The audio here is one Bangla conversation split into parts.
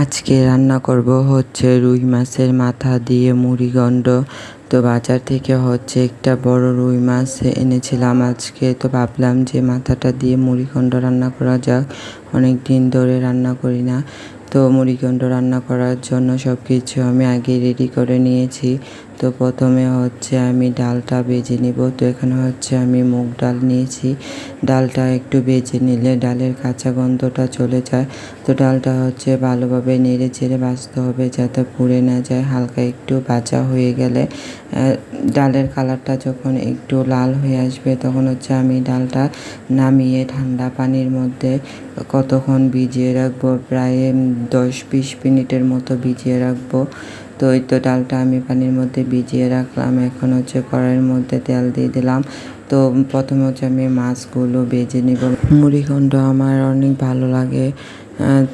আজকে রান্না করব হচ্ছে রুই মাছের মাথা দিয়ে মুড়িগণ্ড তো বাজার থেকে হচ্ছে একটা বড় রুই মাছ এনেছিলাম আজকে। তো ভাবলাম যে মাথাটা দিয়ে মুড়িগণ্ড রান্না করা যাক। অনেক দিন ধরে রান্না করি না। তো মুড়িগণ্ড রান্না করার জন্য সব কিছু আমি আগে রেডি করে নিয়েছি। তো প্রথমে হচ্ছে আমি ডালটা বেজে নিব। তো এখানে হচ্ছে আমি মুগ ডাল নিয়েছি। ডালটা একটু বেজে নিলে ডালের কাঁচা গন্ধটা চলে যায়। তো ডালটা হচ্ছে ভালোভাবে নেড়ে চেড়ে বাঁচতে হবে যাতে পুড়ে না যায়, হালকা একটু বাঁচা হয়ে গেলে। ডালের কালারটা যখন একটু লাল হয়ে আসবে তখন হচ্ছে আমি ডালটা নামিয়ে ঠান্ডা পানির মধ্যে কতক্ষণ ভিজিয়ে রাখব? প্রায় দশ বিশ মিনিটের মতো ভিজিয়ে রাখব। তো ওই তো ডালটা আমি পানির মধ্যে ভিজিয়ে রাখলাম। এখন হচ্ছে কড়াইয়ের মধ্যে তেল দিয়ে দিলাম। তো প্রথমে হচ্ছে আমি মাছগুলো ভেজে নিব। মুড়িখণ্ড আমার অনেক ভালো লাগে।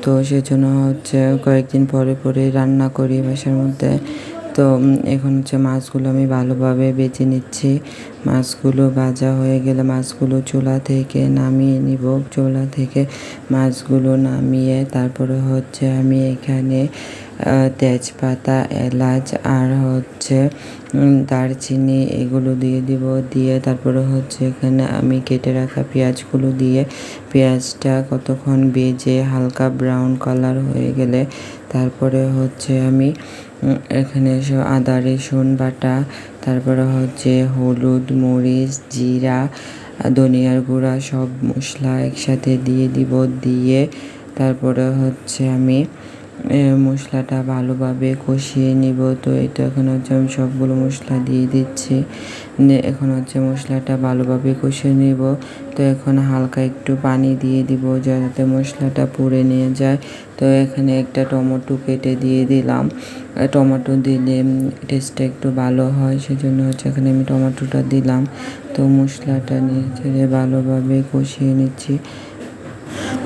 তো সেজন্য হচ্ছে কয়েকদিন পরে পরে রান্না করি বাসার মধ্যে। তো এখন হচ্ছে মাছগুলো আমি ভালোভাবে বেছে নিচ্ছি। মাছগুলো ভাজা হয়ে গেলে মাছগুলো চুলা থেকে নামিয়ে নিব। চুলা থেকে মাছগুলো নামিয়ে তারপরে হচ্ছে আমি এখানে তেজপাতা, এলাচ আর হচ্ছে দারচিনি এগুলো দিয়ে দিব। দিয়ে তারপরে হচ্ছে এখানে আমি কেটে রাখা পেঁয়াজগুলো দিয়ে, পেঁয়াজটা কতক্ষণ বেজে হালকা ব্রাউন কালার হয়ে গেলে তারপরে হচ্ছে আমি এখানে আদা, রসুন বাটা তারপরে হচ্ছে হলুদ, মরিচ, জিরা, ধনিয়ার গুঁড়া, সব মশলা একসাথে দিয়ে দিব, দিয়ে তারপরে হচ্ছে আমি মশলাটা ভালোভাবে কষিয়ে নিব। তো এটা এখন হচ্ছে আমি সবগুলো মশলা দিয়ে দিচ্ছি। এখন হচ্ছে মশলাটা ভালোভাবে কষে নেব। তো এখন হালকা একটু পানি দিয়ে দিব যাতে মশলাটা পুড়ে নিয়ে যায়। তো এখানে একটা টমেটো কেটে দিয়ে দিলাম। টমেটো দিলে টেস্টটা একটু ভালো হয়, সেজন্য হচ্ছে এখানে আমি টমেটোটা দিলাম। তো মশলাটা নিয়ে ভালোভাবে কষিয়ে নিচ্ছি।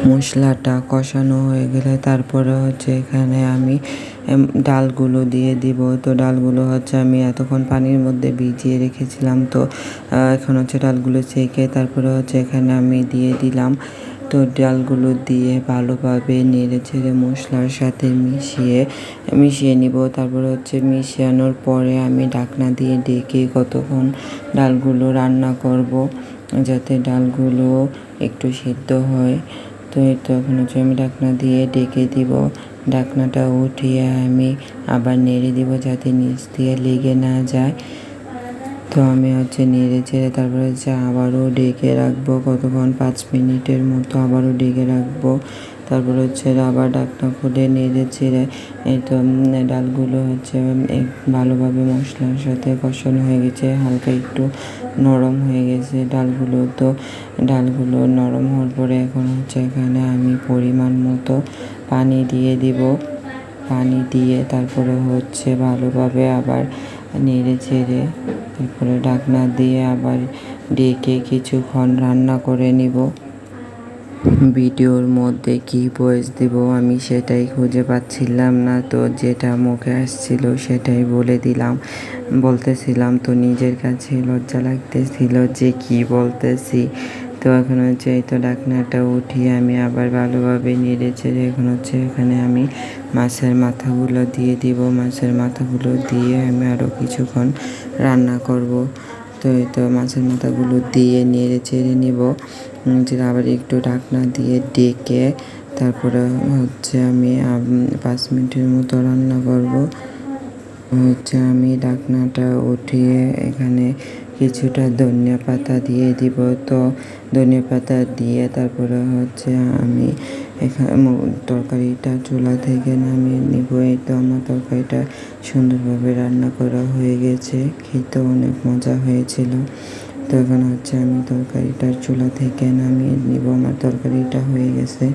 মশলাটা কষানো হয়ে গেলে তারপরে হচ্ছে এখানে আমি ডালগুলো দিয়ে দিব। তো ডালগুলো হচ্ছে আমি এতক্ষণ পানির মধ্যে ভিজিয়ে রেখেছিলাম। তো এখন হচ্ছে ডালগুলো সেঁকে তারপরে হচ্ছে এখানে আমি দিয়ে দিলাম। তো ডালগুলো দিয়ে ভালোভাবে নেড়ে ছেড়ে মশলার সাথে মিশিয়ে মিশিয়ে নিব। তারপরে হচ্ছে মিশিয়ানোর পরে আমি ঢাকনা দিয়ে ডেকে কতক্ষণ ডালগুলো রান্না করব। যাতে ডালগুলো একটু সিদ্ধ হয়। তো এই তো এখন হচ্ছে আমি ঢাকনা দিয়ে ডেকে দিব। ঢাকনাটা উঠিয়ে আমি আবার নেড়ে দিব যাতে নিচ দিয়ে লেগে না যায়। তো আমি হচ্ছে নেড়ে চেড়ে তারপরে হচ্ছে আবারও ডেকে রাখব কতক্ষণ? পাঁচ মিনিটের মতো আবারও ডেকে রাখব। তারপর হচ্ছে আবার ডাকনা খুলে নেড়ে ছেড়ে এই তো ডালগুলো হচ্ছে ভালোভাবে মশলার সাথে কষানো হয়ে গেছে। হালকা একটু নরম হয়ে গেছে ডালগুলো। তো ডালগুলো নরম হওয়ার পরে এখন হচ্ছে এখানে আমি পরিমাণ মতো পানি দিয়ে দিব। পানি দিয়ে তারপরে হচ্ছে ভালোভাবে আবার নেড়ে ছেড়ে তারপরে ঢাকনা দিয়ে আবার ডেকে কিছুক্ষণ রান্না করে নিব। ভিডিওর মধ্যে কি ভয়েস দিব আমি সেটাই খুঁজে পাচ্ছিলাম না। তো যেটা মুখে আসছিল সেটাই বলে দিলাম। বলতেছিলাম তো নিজের কাছে লজ্জা লাগতেছিল যে কি বলতেছি? তো এখন হচ্ছে এই তো ডাকনাটা উঠিয়ে আমি আবার ভালোভাবে নেড়ে এখন হচ্ছে এখানে আমি মাছের মাথাগুলো দিয়ে দিব। মাছের মাথাগুলো দিয়ে আমি আরও কিছুক্ষণ রান্না করব। তো এই তো মাছের মাথাগুলো দিয়ে নেড়ে চেড়ে নিব। আবার একটু ঢাকনা দিয়ে ডেকে তারপরে হচ্ছে আমি পাঁচ মিনিটের মতো রান্না করব। হচ্ছে আমি ডাকনাটা উঠিয়ে এখানে কিছুটা ধনিয়া পাতা দিয়ে দিব। তো ধনিয়া পাতা দিয়ে তারপরে হচ্ছে আমি এখানে তরকারিটা চুলা থেকে নামিয়ে নিব। এই তো আমার তরকারিটা সুন্দরভাবে রান্না করা হয়ে গেছে। খেতে অনেক মজা হয়েছিল। তো এখন হচ্ছে আমি তরকারিটা চুলা থেকে নামিয়ে নিব। আমার তরকারিটা হয়ে গেছে।